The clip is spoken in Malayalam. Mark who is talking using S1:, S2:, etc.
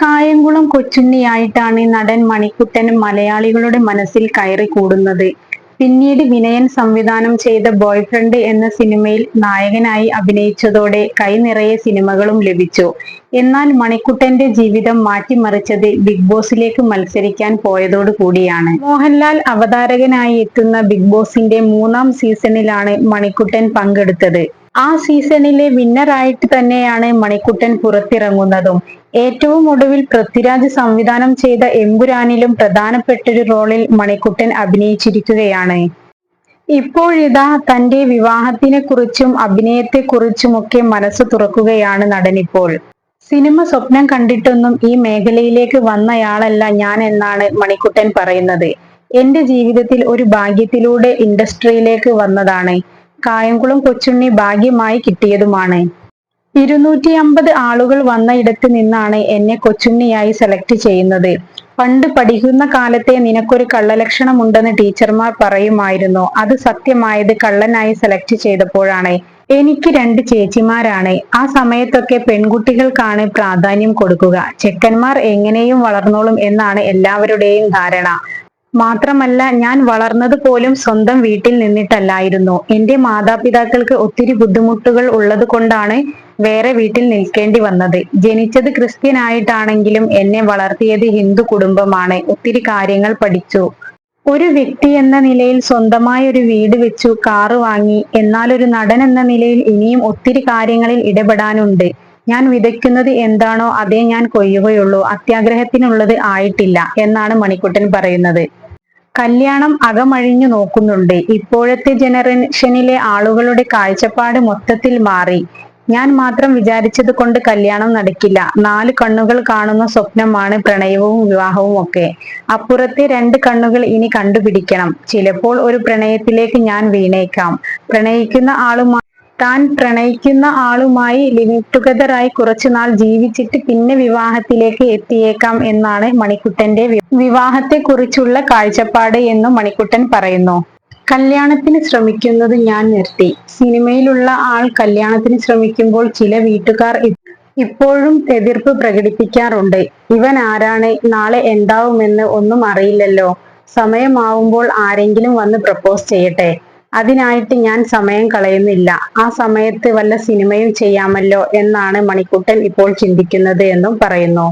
S1: കായംകുളം കൊച്ചുണ്ണിയായിട്ടാണ് നടൻ മണിക്കുട്ടൻ മലയാളികളുടെ മനസ്സിൽ കയറി കൂടുന്നത്. പിന്നീട് വിനയൻ സംവിധാനം ചെയ്ത ബോയ്ഫ്രണ്ട് എന്ന സിനിമയിൽ നായകനായി അഭിനയിച്ചതോടെ കൈനിറയെ സിനിമകളും ലഭിച്ചു. എന്നാൽ മണിക്കുട്ടന്റെ ജീവിതം മാറ്റിമറിച്ചത് ബിഗ് ബോസിലേക്ക് മത്സരിക്കാൻ പോയതോടു കൂടിയാണ്. മോഹൻലാൽ അവതാരകനായി എത്തുന്ന ബിഗ് ബോസിന്റെ മൂന്നാം സീസണിലാണ് മണിക്കുട്ടൻ പങ്കെടുത്തത്. ആ സീസണിലെ വിന്നറായിട്ട് തന്നെയാണ് മണിക്കുട്ടൻ പുറത്തിറങ്ങുന്നതും. ഏറ്റവും ഒടുവിൽ പൃഥ്വിരാജ് സംവിധാനം ചെയ്ത എമ്പുരാനിലും പ്രധാനപ്പെട്ടൊരു റോളിൽ മണിക്കുട്ടൻ അഭിനയിച്ചിരിക്കുകയാണ്. ഇപ്പോഴിതാ തന്റെ വിവാഹത്തിനെ കുറിച്ചും അഭിനയത്തെ കുറിച്ചുമൊക്കെ മനസ്സ് തുറക്കുകയാണ് നടനിപ്പോൾ. സിനിമ സ്വപ്നം കണ്ടിട്ടൊന്നും ഈ മേഖലയിലേക്ക് വന്നയാളല്ല ഞാൻ എന്നാണ് മണിക്കുട്ടൻ പറയുന്നത്. എന്റെ ജീവിതത്തിൽ ഒരു ഭാഗ്യത്തിലൂടെ ഇൻഡസ്ട്രിയിലേക്ക് വന്നതാണ്. കായംകുളം കൊച്ചുണ്ണി ഭാഗ്യമായി കിട്ടിയതുമാണ്. ഇരുന്നൂറ്റി അമ്പത് ആളുകൾ വന്ന ഇടത്ത് നിന്നാണ് എന്നെ കൊച്ചുണ്ണിയായി സെലക്ട് ചെയ്യുന്നത്. പണ്ട് പഠിക്കുന്ന കാലത്തെ നിനക്കൊരു കള്ളലക്ഷണമുണ്ടെന്ന് ടീച്ചർമാർ പറയുമായിരുന്നു. അത് സത്യമായത് കള്ളനായി സെലക്ട് ചെയ്തപ്പോഴാണ്. എനിക്ക് രണ്ട് ചേച്ചിമാരാണ്. ആ സമയത്തൊക്കെ പെൺകുട്ടികൾക്കാണ് പ്രാധാന്യം കൊടുക്കുക. ചെക്കന്മാർ എങ്ങനെയും വളർന്നോളും എന്നാണ് എല്ലാവരുടെയും ധാരണ. മാത്രമല്ല ഞാൻ വളർന്നത് പോലും സ്വന്തം വീട്ടിൽ നിന്നിട്ടല്ലായിരുന്നു. എന്റെ മാതാപിതാക്കൾക്ക് ഒത്തിരി ബുദ്ധിമുട്ടുകൾ ഉള്ളത് കൊണ്ടാണ് വേറെ വീട്ടിൽ നിൽക്കേണ്ടി വന്നത്. ജനിച്ചത് ക്രിസ്ത്യനായിട്ടാണെങ്കിലും എന്നെ വളർത്തിയത് ഹിന്ദു കുടുംബമാണ്. ഒത്തിരി കാര്യങ്ങൾ പഠിച്ചു. ഒരു വ്യക്തി എന്ന നിലയിൽ സ്വന്തമായ ഒരു വീട് വെച്ചു കാറ് വാങ്ങി. എന്നാൽ ഒരു നടൻ എന്ന നിലയിൽ ഇനിയും ഒത്തിരി കാര്യങ്ങളിൽ ഇടപെടാനുണ്ട്. ഞാൻ വിതയ്ക്കുന്നത് എന്താണോ അതേ ഞാൻ കൊയ്യുകയുള്ളൂ. അത്യാഗ്രഹത്തിനുള്ളത് ആയിട്ടില്ല എന്നാണ് മണിക്കുട്ടൻ പറയുന്നത്. കല്യാണം അകമഴിഞ്ഞു നോക്കുന്നുണ്ട്. ഇപ്പോഴത്തെ ജനറേഷനിലെ ആളുകളുടെ കാഴ്ചപ്പാട് മൊത്തത്തിൽ മാറി. ഞാൻ മാത്രം വിചാരിച്ചത് കൊണ്ട് കല്യാണം നടക്കില്ല. നാല് കണ്ണുകൾ കാണുന്ന സ്വപ്നമാണ് പ്രണയവും വിവാഹവും ഒക്കെ. അപ്പുറത്തെ രണ്ട് കണ്ണുകൾ ഇനി കണ്ടുപിടിക്കണം. ചിലപ്പോൾ ഒരു പ്രണയത്തിലേക്ക് ഞാൻ വീണേക്കാം. പ്രണയിക്കുന്ന ആളുമായി താൻ പ്രണയിക്കുന്ന ആളുമായി ലിവിങ് ടുഗദറായി കുറച്ചുനാൾ ജീവിച്ചിട്ട് പിന്നെ വിവാഹത്തിലേക്ക് എത്തിയേക്കാം എന്നാണ് മണിക്കുട്ടന്റെ വിവാഹത്തെക്കുറിച്ചുള്ള കാഴ്ചപ്പാട് എന്ന് മണിക്കുട്ടൻ പറയുന്നു. കല്യാണത്തിന് ശ്രമിക്കുന്നത് ഞാൻ നിർത്തി. സിനിമയിലുള്ള ആൾ കല്യാണത്തിന് ശ്രമിക്കുമ്പോൾ ചില വീട്ടുകാർ ഇപ്പോഴും എതിർപ്പ് പ്രകടിപ്പിക്കാറുണ്ട്. ഇവൻ ആരാണ്? നാളെ എന്താവുമെന്ന് ഒന്നും അറിയില്ലല്ലോ. സമയമാവുമ്പോൾ ആരെങ്കിലും വന്ന് പ്രപ്പോസ് ചെയ്യട്ടെ. അതിനായിട്ട് ഞാൻ സമയം കളയുന്നില്ല. ആ സമയത്ത് വല്ല സിനിമയും ചെയ്യാമല്ലോ എന്നാണ് മണിക്കുട്ടൻ ഇപ്പോൾ ചിന്തിക്കുന്നത് എന്നും പറയുന്നു.